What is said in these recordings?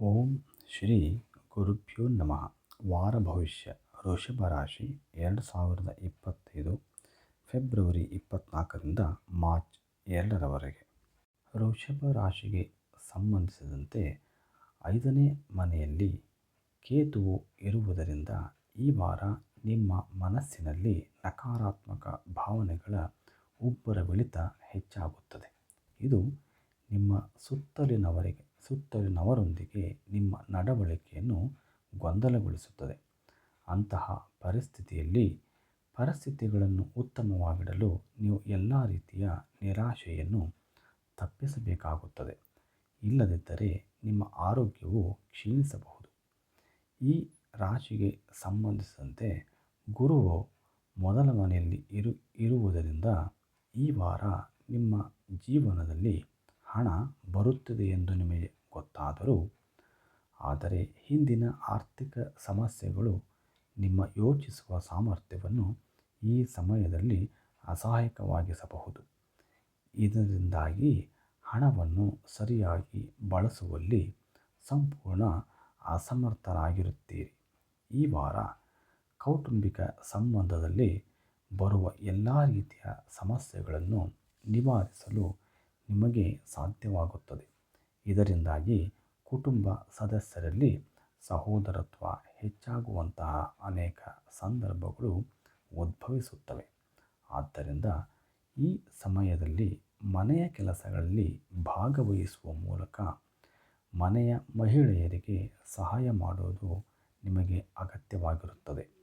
ಓಂ ಶ್ರೀ ಗುರುಭ್ಯೋ ನಮಃ. ವಾರ ಭವಿಷ್ಯ, ವೃಷಭ ರಾಶಿ, ಎರಡು ಸಾವಿರದ ಇಪ್ಪತ್ತೈದು, ಫೆಬ್ರವರಿ ಇಪ್ಪತ್ತ್ನಾಲ್ಕರಿಂದ ಮಾರ್ಚ್ ಎರಡರವರೆಗೆ. ವೃಷಭ ರಾಶಿಗೆ ಸಂಬಂಧಿಸಿದಂತೆ ಐದನೇ ಮನೆಯಲ್ಲಿ ಕೇತುವು ಇರುವುದರಿಂದ ಈ ವಾರ ನಿಮ್ಮ ಮನಸ್ಸಿನಲ್ಲಿ ನಕಾರಾತ್ಮಕ ಭಾವನೆಗಳ ಉಬ್ಬರವಿಳಿತ ಹೆಚ್ಚಾಗುತ್ತದೆ. ಇದು ನಿಮ್ಮ ಸುತ್ತಲಿನವರಿಗೆ, ಸುತ್ತಲಿನವರೊಂದಿಗೆ ನಿಮ್ಮ ನಡವಳಿಕೆಯನ್ನು ಗೊಂದಲಗೊಳಿಸುತ್ತದೆ. ಅಂತಹ ಪರಿಸ್ಥಿತಿಯಲ್ಲಿ ಪರಿಸ್ಥಿತಿಗಳನ್ನು ಉತ್ತಮವಾಗಿಡಲು ನೀವು ಎಲ್ಲ ರೀತಿಯ ನಿರಾಶೆಯನ್ನು ತಪ್ಪಿಸಬೇಕಾಗುತ್ತದೆ. ಇಲ್ಲದಿದ್ದರೆ ನಿಮ್ಮ ಆರೋಗ್ಯವು ಕ್ಷೀಣಿಸಬಹುದು. ಈ ರಾಶಿಗೆ ಸಂಬಂಧಿಸಿದಂತೆ ಗುರುವು ಮೊದಲ ಮನೆಯಲ್ಲಿ ಇರು, ಇರುವುದರಿಂದ ಈ ವಾರ ನಿಮ್ಮ ಜೀವನದಲ್ಲಿ ಹಣ ಬರುತ್ತದೆ ಎಂದು ನಿಮಗೆ ಗೊತ್ತಾದರೂ, ಆದರೆ ಹಿಂದಿನ ಆರ್ಥಿಕ ಸಮಸ್ಯೆಗಳು ನಿಮ್ಮ ಯೋಚಿಸುವ ಸಾಮರ್ಥ್ಯವನ್ನು ಈ ಸಮಯದಲ್ಲಿ ಅಸಹಾಯಕವಾಗಿಸಬಹುದು. ಇದರಿಂದಾಗಿ ಹಣವನ್ನು ಸರಿಯಾಗಿ ಬಳಸುವಲ್ಲಿ ಸಂಪೂರ್ಣ ಅಸಮರ್ಥರಾಗಿರುತ್ತೀರಿ. ಈ ವಾರ ಕೌಟುಂಬಿಕ ಸಂಬಂಧದಲ್ಲಿ ಬರುವ ಎಲ್ಲ ರೀತಿಯ ಸಮಸ್ಯೆಗಳನ್ನು ನಿವಾರಿಸಲು ನಿಮಗೆ ಸಾಧ್ಯವಾಗುತ್ತದೆ. ಇದರಿಂದಾಗಿ ಕುಟುಂಬ ಸದಸ್ಯರಲ್ಲಿ ಸಹೋದರತ್ವ ಹೆಚ್ಚಾಗುವಂತಹ ಅನೇಕ ಸಂದರ್ಭಗಳು ಉದ್ಭವಿಸುತ್ತವೆ. ಆದ್ದರಿಂದ ಈ ಸಮಯದಲ್ಲಿ ಮನೆಯ ಕೆಲಸಗಳಲ್ಲಿ ಭಾಗವಹಿಸುವ ಮೂಲಕ ಮನೆಯ ಮಹಿಳೆಯರಿಗೆ ಸಹಾಯ ಮಾಡುವುದು ನಿಮಗೆ ಅಗತ್ಯವಾಗಿರುತ್ತದೆ.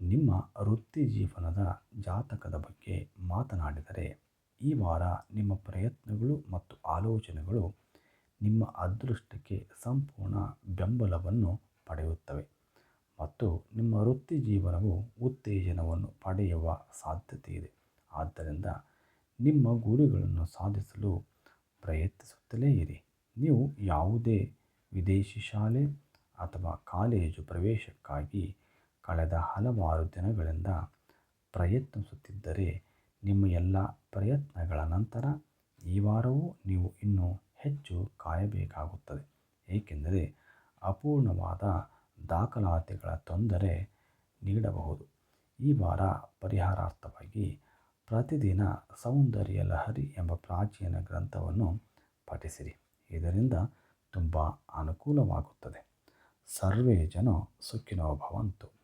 ನಿಮ್ಮ ವೃತ್ತಿ ಜೀವನದ ಜಾತಕದ ಬಗ್ಗೆ ಮಾತನಾಡಿದರೆ ಈ ವಾರ ನಿಮ್ಮ ಪ್ರಯತ್ನಗಳು ಮತ್ತು ಆಲೋಚನೆಗಳು ನಿಮ್ಮ ಅದೃಷ್ಟಕ್ಕೆ ಸಂಪೂರ್ಣ ಬೆಂಬಲವನ್ನು ಪಡೆಯುತ್ತವೆ ಮತ್ತು ನಿಮ್ಮ ವೃತ್ತಿ ಜೀವನವು ಉತ್ತೇಜನವನ್ನು ಪಡೆಯುವ ಸಾಧ್ಯತೆ ಇದೆ ಆದ್ದರಿಂದ ನಿಮ್ಮ ಗುರಿಗಳನ್ನು ಸಾಧಿಸಲು ಪ್ರಯತ್ನಿಸುತ್ತಲೇ ಇರಿ. ನೀವು ಯಾವುದೇ ವಿದೇಶಿ ಶಾಲೆ ಅಥವಾ ಕಾಲೇಜು ಪ್ರವೇಶಕ್ಕಾಗಿ ಕಳೆದ ಹಲವಾರು ದಿನಗಳಿಂದ ಪ್ರಯತ್ನಿಸುತ್ತಿದ್ದರೆ ನಿಮ್ಮ ಎಲ್ಲ ಪ್ರಯತ್ನಗಳ ನಂತರ ಈ ವಾರವೂ ನೀವು ಇನ್ನೂ ಹೆಚ್ಚು ಕಾಯಬೇಕಾಗುತ್ತದೆ. ಏಕೆಂದರೆ ಅಪೂರ್ಣವಾದ ದಾಖಲಾತಿಗಳ ತೊಂದರೆ ನೀಡಬಹುದು. ಈ ವಾರ ಪರಿಹಾರಾರ್ಥವಾಗಿ ಪ್ರತಿದಿನ ಸೌಂದರ್ಯ ಲಹರಿ ಎಂಬ ಪ್ರಾಚೀನ ಗ್ರಂಥವನ್ನು ಪಠಿಸಿರಿ. ಇದರಿಂದ ತುಂಬ ಅನುಕೂಲವಾಗುತ್ತದೆ. ಸರ್ವೇ ಜನ ಸುಖಿನೋ ಭವಂತು.